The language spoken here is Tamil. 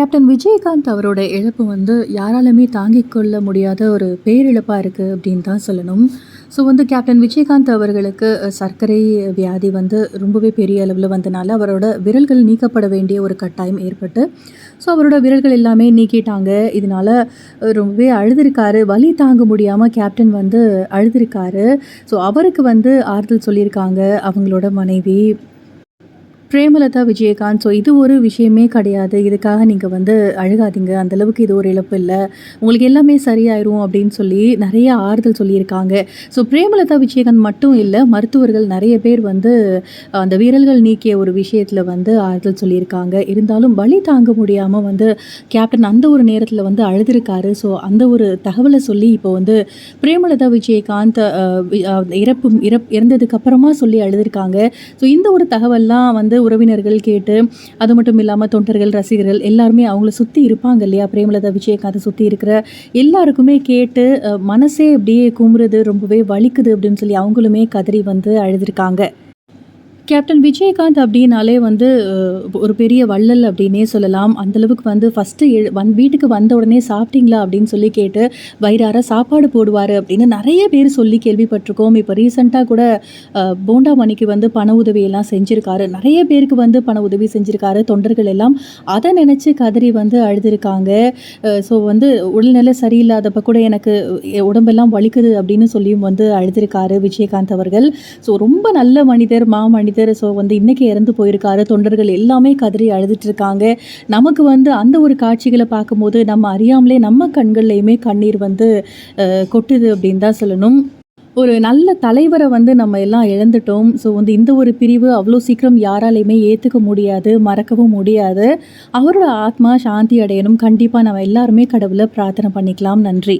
கேப்டன் விஜயகாந்த் அவரோட இழப்பு வந்து யாராலுமே தாங்கிக் கொள்ள முடியாத ஒரு பேரிழப்பாக இருக்குது அப்படின்னு தான் சொல்லணும். ஸோ வந்து கேப்டன் விஜயகாந்த் அவர்களுக்கு சர்க்கரை வியாதி வந்து ரொம்பவே பெரிய அளவில் வந்தனால, அவரோட விரல்கள் நீக்கப்பட வேண்டிய ஒரு கட்டாயம் ஏற்பட்டு, ஸோ அவரோட விரல்கள் எல்லாமே நீக்கிட்டாங்க. இதனால் ரொம்பவே அழுதுருக்காரு. வலி தாங்க முடியாமல் கேப்டன் வந்து அழுதுருக்காரு. ஸோ அவருக்கு வந்து ஆறுதல் சொல்லியிருக்காங்க அவங்களோட மனைவி. பிரேமலதா விஜயகாந்த். ஸோ இது ஒரு விஷயமே கிடையாது. இதுக்காக நீங்கள் வந்து அழுகாதீங்க. அந்தளவுக்கு இது ஒரு இழப்பு இல்லை உங்களுக்கு எல்லாமே சரியாயிரும் அப்படின்னு சொல்லி நிறைய ஆறுதல் சொல்லியிருக்காங்க. ஸோ பிரேமலதா விஜயகாந்த் மட்டும் இல்லை மருத்துவர்கள் நிறைய பேர் வந்து அந்த வீரர்கள் நீக்கிய ஒரு விஷயத்தில் வந்து ஆறுதல் சொல்லியிருக்காங்க. இருந்தாலும் வழி தாங்க முடியாமல் வந்து கேப்டன் அந்த ஒரு நேரத்தில் வந்து அழுதுருக்காரு. ஸோ அந்த ஒரு தகவலை சொல்லி இப்போ வந்து பிரேமலதா விஜயகாந்த் இறப்பு இறப் இறந்ததுக்கப்புறமா சொல்லி அழுதுருக்காங்க. ஸோ இந்த ஒரு தகவல்லாம் வந்து உறவினர்கள் கேட்டு, அது மட்டும் இல்லாமல் தொண்டர்கள், ரசிகர்கள் எல்லாருமே அவங்கள சுற்றி இருப்பாங்க இல்லையா? பிரேமலதா விஜயகாந்தை சுற்றி இருக்கிற எல்லாருக்குமே கேட்டு மனசே அப்படியே கும்புறது ரொம்பவே வலிக்குது அப்படின்னு சொல்லி அவங்களுமே கதறி வந்து அழுதுருக்காங்க. கேப்டன் விஜயகாந்த் அப்படின்னாலே வந்து ஒரு பெரிய வள்ளல் அப்படின்னே சொல்லலாம். அந்த அளவுக்கு வந்து ஃபஸ்ட்டு எ வந் வீட்டுக்கு வந்த உடனே சாப்பிட்டீங்களா? அப்படின்னு சொல்லி கேட்டு வயிறார சாப்பாடு போடுவார் அப்படின்னு நிறைய பேர் சொல்லி கேள்விப்பட்டிருக்கோம் இப்போ ரீசென்ட்டா கூட போண்டா மணிக்கு வந்து பண உதவியெல்லாம் செஞ்சுருக்காரு நிறைய பேருக்கு வந்து பண உதவி செஞ்சுருக்காரு தொண்டர்கள் எல்லாம் அதை நினச்சி கதறி வந்து அழுதுருக்காங்க. ஸோ வந்து உடல்நிலை சரியில்லாதப்ப கூட எனக்கு உடம்பெல்லாம் வலிக்குது அப்படின்னு சொல்லியும் வந்து அழுதுருக்காரு விஜயகாந்த் அவர்கள். ஸோ ரொம்ப நல்ல மனிதர், மாமனிதர். ஸோ வந்து இன்னைக்கு இறந்து போயிருக்காரு. தொண்டர்கள் எல்லாமே கதறி அழுதுட்டுருக்காங்க. நமக்கு வந்து அந்த ஒரு காட்சிகளை பார்க்கும்போது, நம்ம அறியாமலே நம்ம கண்கள்லையுமே கண்ணீர் வந்து கொட்டுது அப்படின்னு தான் சொல்லணும். ஒரு நல்ல தலைவரை வந்து நம்ம எல்லாம் இழந்துட்டோம். ஸோ வந்து இந்த ஒரு பிரிவு அவ்வளோ சீக்கிரம் யாராலையுமே ஏற்றுக்க முடியாது, மறக்கவும் முடியாது. அவரோட ஆத்மா சாந்தி அடையணும். கண்டிப்பாக நம்ம எல்லாருமே கடவுளை பிரார்த்தனை பண்ணிக்கலாம். நன்றி.